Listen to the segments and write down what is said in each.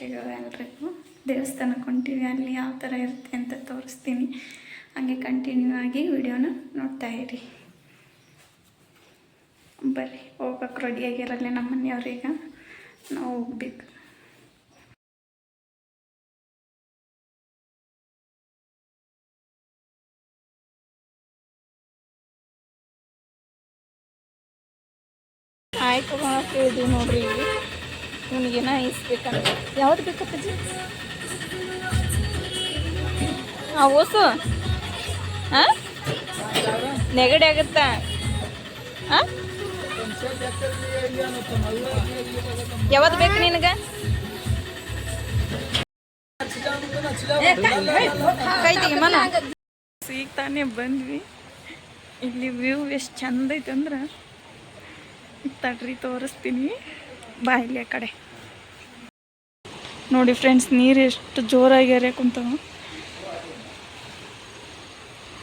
ಹೊಂಟಿವಿ ಎಲ್ರಿಗೂ ದೇವಸ್ಥಾನಕ್ಕೆ ಹೊಂಟಿವಿ, ಅಲ್ಲಿ ಯಾವ ಥರ ಇರುತ್ತೆ ಅಂತ ತೋರಿಸ್ತೀನಿ. ಹಾಗೆ ಕಂಟಿನ್ಯೂ ಆಗಿ ವಿಡಿಯೋನ ನೋಡ್ತಾ ಇರಿ. ಬರ್ರಿ ಹೋಗಕ್ಕೆ ರೆಡಿಯಾಗಿರಲ್ಲ ನಮ್ಮ ಮನೆಯವ್ರೀಗ ನಾವು ಹೋಗ್ಬೇಕು. ಆಯ್ತು ಹಾಕಿದ್ವಿ ನೋಡ್ರಿ. ಇವನಿಗೇನ ಇಸ್ಬೇಕಂತ ಯಾವ್ದು ಬೇಕಪ್ಪಜ್ಜಿ ಆ, ಓಸು. ಹಾಂ ನೆಗಡಿ ಆಗುತ್ತಾ? ಹಾಂ ಯಾವತ್ತು ಬೇಕು ನಿನಗೆ? ಕೈ ಈಗ ತಾನೇ ಬಂದ್ವಿ. ಇಲ್ಲಿ ವ್ಯೂ ಎಷ್ಟು ಚಂದ ಐತೆ ಅಂದ್ರೆ ತಡ್ರಿ ತೋರಿಸ್ತೀನಿ. ಬಾಯಿಲಿ ಆ ಕಡೆ. ನೋಡಿ ಫ್ರೆಂಡ್ಸ್ ನೀರು ಎಷ್ಟು ಜೋರಾಗಿ ಹರಿಯಕ್ ಕುಂತವ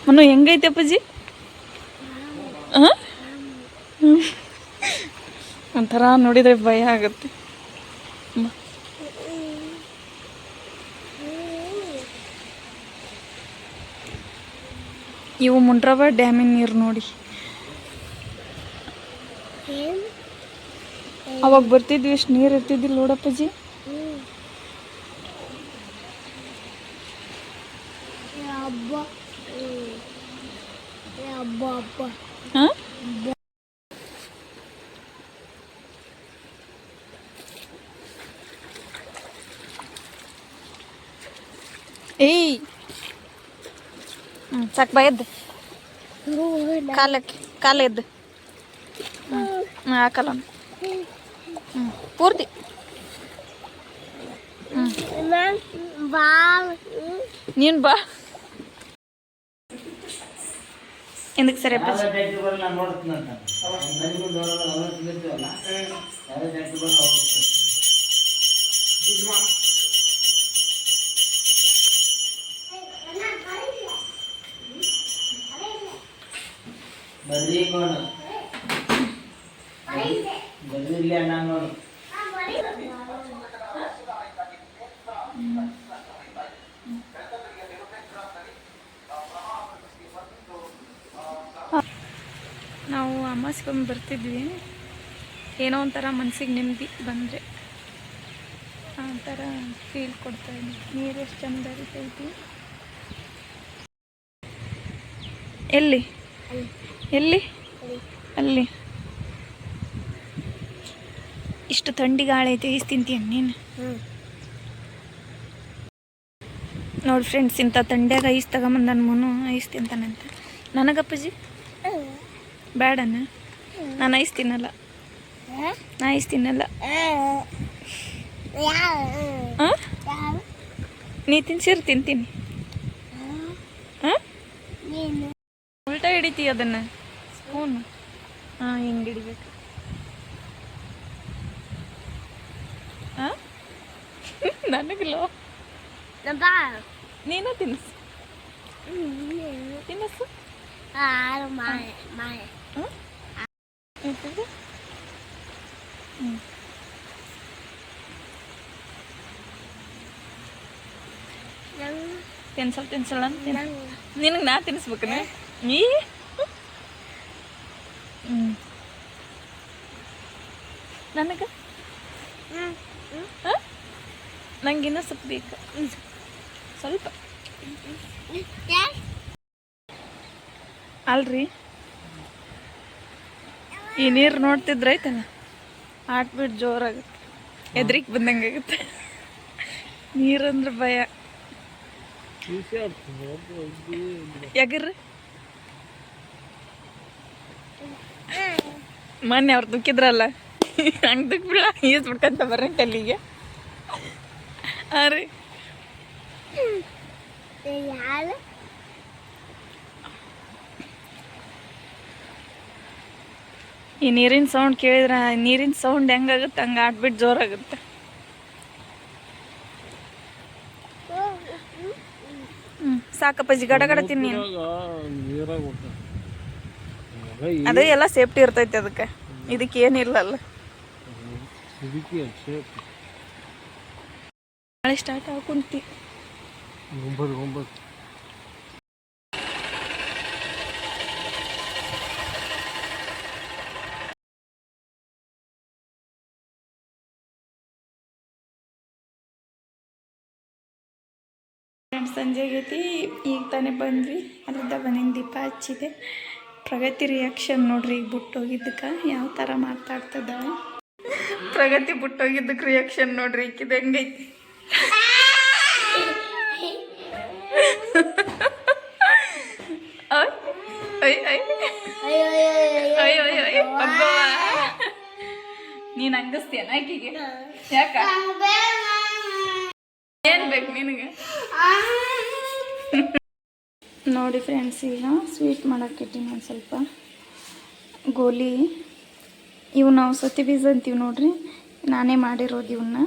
ಮನು, ಹೆಂಗೈತೆ ಅಪ್ಪಾಜಿ? ಒಂಥರ ನೋಡಿದ್ರೆ ಭಯ ಆಗುತ್ತೆ. ಬಾ. ಇವು ಮುಂಡ್ರವ ಡ್ಯಾಮಿನ ನೀರು ನೋಡಿ. ಅವಾಗ ಬರ್ತಿದ್ವಿ ಎಷ್ಟು ನೀರು ಇರ್ತಿದ್ದಿಲ್ಲ ನೋಡಪ್ಪಾಜಿ ಹಬ್ಬ ಹಬ್ಬ ಹಬ್ಬ ಹಾಂ? ಏಯ್! ಹ್ಞೂ ಸಾಕು, ಬಾ ಎದ್ದು. ಕಾಲಕ್ಕೆ, ಕಾಲ ಎದ್ದು. ಹ್ಞೂ ಹಾಕಲ್ಲ ಹ್ಞೂ ಪೂರ್ತಿ ಬಾಲ್ ನೀನು ಬಾ ಎಂದಕ್ಕೆ ನೋಡು. ನಾವು ಅಮಾಸ್ಕೊಮ್ಮೆ ಬರ್ತಿದ್ವಿ. ಏನೋ ಒಂಥರ ಮನ್ಸಿಗೆ ನೆಮ್ಮದಿ ಬಂದರೆ. ಆ ಥರ ಫೀಲ್ ಕೊಡ್ತಾ ಇದ್ವಿ. ನೀರು ಎಷ್ಟು ಚಂದ ಹರಿತೈತಿ ಎಲ್ಲಿ? ಎಲ್ಲಿ? ಅಲ್ಲಿ. ಇಷ್ಟು ಥಂಡಿ ಗಾಳಿ ಐತಿ ಈಸ್ ತಿಂತೀಯ ನೀನು ನೋಡಿ ಫ್ರೆಂಡ್ಸ್ ಇಂಥ ಥಂಡ್ಯಾಗ ಐಸ್ ತಗೊಂಬಂದು ನನ್ನ ಮನು ಐಸ್ ತಿಂತಾನಂತ. ನನಗಪ್ಪಜಿ ಬೇಡನ ನಾನು ಐಸ್ ತಿನ್ನಲ್ಲ. ನಾ ಐಸ್ ತಿನ್ನಲ್ಲ? ನೀ ತಿನ್ಸಿರು ತಿಂತೀನಿ. ಉಲ್ಟಾ ಹಿಡಿತಿ ಅದನ್ನು? ಸ್ಪೂನ್? ಹಾಂ ಹಿಂಗೆ ಹಿಡಿಬೇಕು ಹಾಂ ನನಗಿಲ್ಲ ಬಾಲ್ ನೀನು ತಿನ್ಸು. ತಿನ್ನಸು ಆರು ಮಾಯ ಮಾಯ. ಹಾಂ ಹ್ಞೂ ನಂಗೆ ತಿನ್ಸಲ್ ತಿನ್ಸಲ್ಲ ಅಂತ ತಿನ್ನ ನಂಗೆ. ನಿನಗೆ ನಾ ತಿನ್ನಿಸ್ಬೇಕನ ನೀ? ಹ್ಞೂ ನನಗೆ ಹಾಂ ನಂಗೆ ಸ್ವಲ್ಪ ಬೇಕು. ಸ್ವಲ್ಪ. ಅಲ್ರಿ? ಈ ನೀರು ನೋಡ್ತಿದ್ರೆ ಐತಲ್ಲ ಆಟ್ಬಿಟ್ಟು ಜೋರಾಗುತ್ತೆ. ಎದ್ರಿಗೆ ಬಂದಂಗೆ ಆಗುತ್ತೆ. ನೀರಂದ್ರೆ ಭಯ. ಯಾಕರ್ರಿ? ಮೊನ್ನೆ ಅವ್ರು ದುಕ್ಕಿದ್ರಲ್ಲ? ಹಂಗೆ ದುಃಖ ಬಿಡ ಈಸ್ ಬಿಡ್ಕಂತ ಅಲ್ಲಿಗೆ ಹಾಂ ರೀ ಯಾರು ಈ ನೀರಿನ ಸೌಂಡ್ ಕೇಳಿದ್ರೆ ನೀರಿನ ಸೌಂಡ್ ಹೆಂಗಾಗುತ್ತೆ? ಹಂಗೆ ಆಡ್ಬಿಟ್ಟು ಜೋರಾಗುತ್ತೆ. ಸಾಕಪ್ಪಾಜಿ ಗಡ ಗಡ ತಿನ್ನಿ. ನೀನು ಅದೇ ಎಲ್ಲ ಸೇಫ್ಟಿ ಇರ್ತೈತೆ ಅದಕ್ಕೆ. ಇದಕ್ಕೆ ಏನಿಲ್ಲಲ್ಲ. ಇದಕ್ಕೆ ನಾಳೆ ಸ್ಟಾರ್ಟ್ ಕುಂತಿ. ಒಂಬತ್ತು ಒಂಬತ್ತು. ಫ್ರೆಂಡ್ಸ್ ಸಂಜೆ ಆಗೈತಿ. ಈಗ ತಾನೇ ಬಂದ್ವಿ. ಅಲ್ಲಿದ್ದ ಬಂದಿನ ದೀಪ ಹಚ್ಚಿದೆ. ಪ್ರಗತಿ ರಿಯಾಕ್ಷನ್ ನೋಡ್ರಿ ಈಗ ಬಿಟ್ಟೋಗಿದ್ದಕ್ಕೆ ಯಾವ ಥರ ಮಾತಾಡ್ತದ ಪ್ರಗತಿ ಬಿಟ್ಟೋಗಿದ್ದಕ್ಕೆ ರಿಯಾಕ್ಷನ್ ನೋಡ್ರಿ ಈಕಿದ ಹೆಂಗೈತಿ. ಅಯ್ ಅಯ್ ಅಯ್ ಅಯ್ಯೋ ಅಯ್ಯೋ ಅಯ್ಯೋ ಅಬ್ಬವ್ವ. ನೀನ್ ಆಕಿಗೆ ಯಾಕ ಏನ್ ಬೇಕು ನಿನಗೆ ನೋಡಿ ಫ್ರೆಂಡ್ಸ್ ಈಗ ಸ್ವೀಟ್ ಮಾಡಕ್ಕೆ ಇಟ್ಟಿನಿ ಒಂದು ಸ್ವಲ್ಪ. ಗೋಲಿ. ಇವು ನಾವು ಸತಿ ಬೀಜ ಅಂತೀವಿ ನೋಡ್ರಿ. ನಾನೇ ಮಾಡಿರೋದು ಇವನ್ನ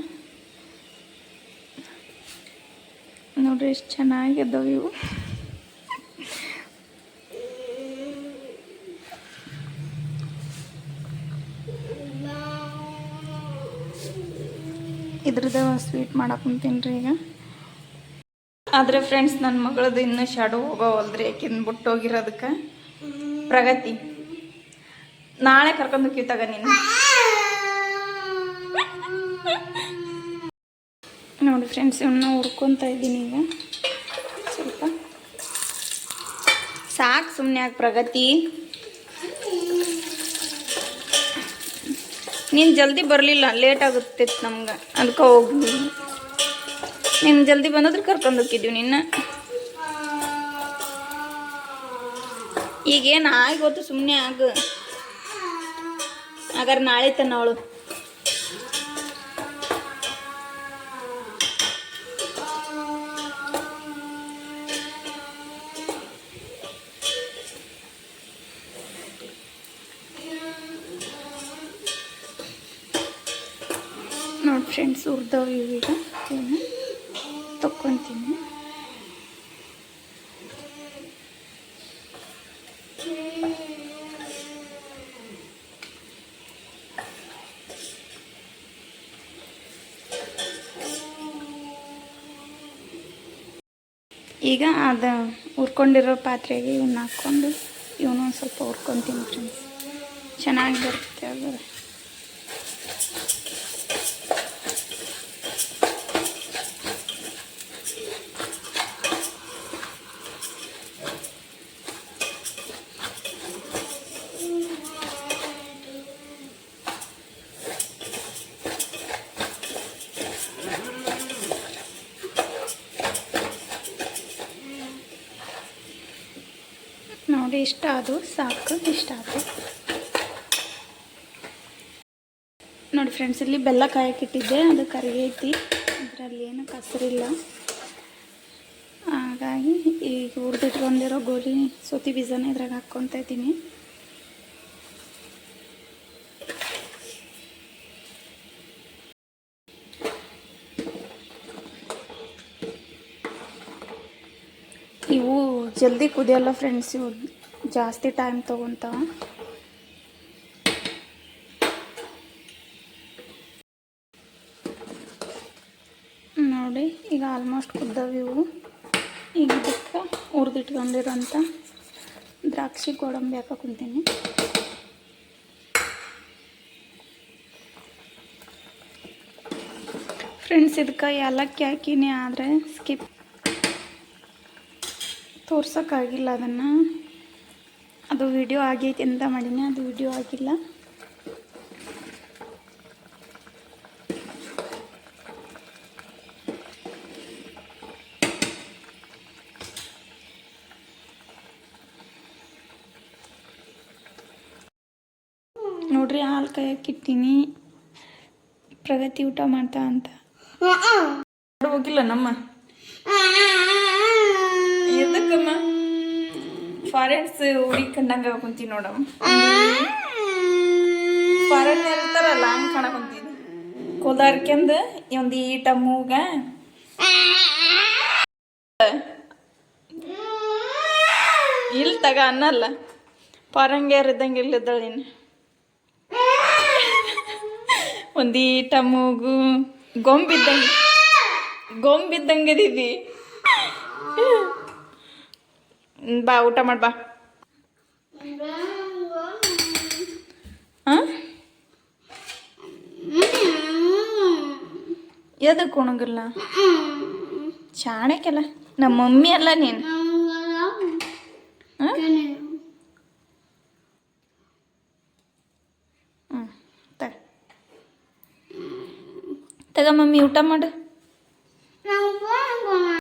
ನೋಡ್ರಿ ಎಷ್ಟು ಚೆನ್ನಾಗಿದ್ದಾವೆ ಇವು. ಇದ್ರದ್ದು ಸ್ವೀಟ್ ಮಾಡಕ್ಕೆ ಕುಂತೀನಿ ರೀ ಈಗ. ಆದರೆ ಫ್ರೆಂಡ್ಸ್ ನನ್ನ ಮಗಳದ್ದು ಇನ್ನೂ ಶಾಡೋ ಹೋಗೋವಲ್ದ್ರಿ ಯಾಕಿಂದು ಬಿಟ್ಟು ಹೋಗಿರೋದಕ್ಕೆ ಪ್ರಗತಿ, ನಾಳೆ ಕರ್ಕೊಂಡು ಹೋಗ್ತೀವಿ ತಗ ನೀನು. ನೋಡಿ ಫ್ರೆಂಡ್ಸ್ ಇವನ್ನ ಹುರ್ಕೊತಾ ಇದ್ದೀನಿ ಈಗ. ಸ್ವಲ್ಪ. ಸಾಕು ಸುಮ್ಮನೆ ಯಾಕೆ ಪ್ರಗತಿ? ನೀನು ಜಲ್ದಿ ಬರಲಿಲ್ಲ ಲೇಟ್ ಆಗುತ್ತೆ ನಮ್ಗೆ. ಅದಕ್ಕೆ ಹೋಗಿ ನೀನು ಜಲ್ದಿ ಬಂದಿದ್ರೆ ಕರ್ಕೊಂಡು ಹೋಗಿದ್ದೀವಿ ನಿನ್ನ. ಈಗೇನು ಆಗಿ ಗೊತ್ತು ಸುಮ್ಮನೆ ಆಗ. ಹಾಗಾದ್ರೆ ನಾಳೆ ತನ್ನ ಅವಳು. ಫ್ರೆಂಡ್ಸ್ ಹುರ್ದವು ಇವೀಗ ಇವನ್ನ ತಕ್ಕೊತೀನಿ. ಈಗ ಅದು ಹುರ್ಕೊಂಡಿರೋ ಪಾತ್ರೆಗೆ ಇವನ್ನ ಹಾಕ್ಕೊಂಡು ಇವನು ಸ್ವಲ್ಪ ಹುರ್ಕೊತೀನಿ ಫ್ರೆಂಡ್ಸ್ ಚೆನ್ನಾಗಿ ಬರುತ್ತೆ ಅದು ನೋಡಿ ಇಷ್ಟ ಅದು ಸಾಕು, ಇಷ್ಟ ಆಯ್ತು ನೋಡಿ ಫ್ರೆಂಡ್ಸ್ ಇಲ್ಲಿ ಬೆಲ್ಲ ಕಾಯಕ್ಕಿಟ್ಟಿದ್ದೆ ಅದು ಕರಿಗೈತಿ ಅದರಲ್ಲಿ ಏನು ಕಸರಿಲ್ಲ. ಹಾಗಾಗಿ ಈಗ ಹುರಿದಿಟ್ಕೊಂಡಿರೋ ಗೋಲಿ ಸೋತಿ ಬೀಜನ ಇದ್ರಾಗ ಹಾಕ್ಕೊತಾ ಇದ್ದೀನಿ. ಇವು ಜಲ್ದಿ ಕುದಿಯಲ್ಲ ಫ್ರೆಂಡ್ಸ್ ಇವು. ಜಾಸ್ತಿ ಟೈಮ್ ತೊಗೊತಾವ ನೋಡಿ, ಈಗ ಆಲ್ಮೋಸ್ಟ್ ಇವು. ಈಗ ಇದಕ್ಕೆ ಹುರಿದಿಟ್ಕೊಂಡಿರೋಂಥ ದ್ರಾಕ್ಷಿ ಗೋಡಂಬಿ ಹಾಕಕ್ಕೆ ಕುಂತೀನಿ. ಫ್ರೆಂಡ್ಸ್ ಇದಕ್ಕೆ ಏಲಕ್ಕಿ ಹಾಕಿನಿ, ಆದರೆ ಸ್ಕಿಪ್ ತೋರ್ಸೋಕ್ಕಾಗಿಲ್ಲ ಅದನ್ನು. ಅದು ವಿಡಿಯೋ ಆಗೈತಿ ಅಂತ ಮಾಡೀನಿ? ಅದು ವಿಡಿಯೋ ಆಗಿಲ್ಲ. ನೋಡ್ರಿ ಹಾಲು ಕಾಯಕ್ಕಿಟ್ಟಿನಿ ಪ್ರಗತಿ ಊಟ ಮಾಡ್ತಾ ಅಂತ. ಹೋಗಿಲ್ಲ ನಮ್ಮ. ಫಾರೆನ್ಸ್ ಹುಡುಗಿ ಕಂಡಂಗ ಕುಂತೀನಿ ನೋಡಮ್ಮ ಫಾರೆನ್ ಇರ್ತಾರಲ್ಲ ಹಂಗೆ ಕಾಣ ಕುಂತೀನಿ. ಕೋಲಾರ್ಕೆಂದು ಒಂದು ಈಟ ಮೂಗ. ಇಲ್ಲಿ ತಗ ಅನ್ನಲ್ಲ ಪಾರಂಗ್ಯಾರ ಇದ್ದಂಗೆ ಇಲ್ಲಿದ್ದಾಳೆ ನೀನು. ಒಂದೀಟ ಮೂಗು ಗೊಂಬಿದ್ದಂಗೆ ಗೊಂಬಿದ್ದಂಗದಿದ್ದಿ ಬಾ, ಊಟ ಮಾಡಿ, ಬಾ. ಹಾಂ? ಎದಕ್ಕೆ ಉಣಗಿಲ್ಲ? ಶಾಣಕ್ಕೆಲ್ಲ ನಮ್ಮ ಮಮ್ಮಿ ಅಲ್ಲ ನೀನು. ಹ್ಞೂ ತಗ ಮಮ್ಮಿ, ಊಟ ಮಾಡು.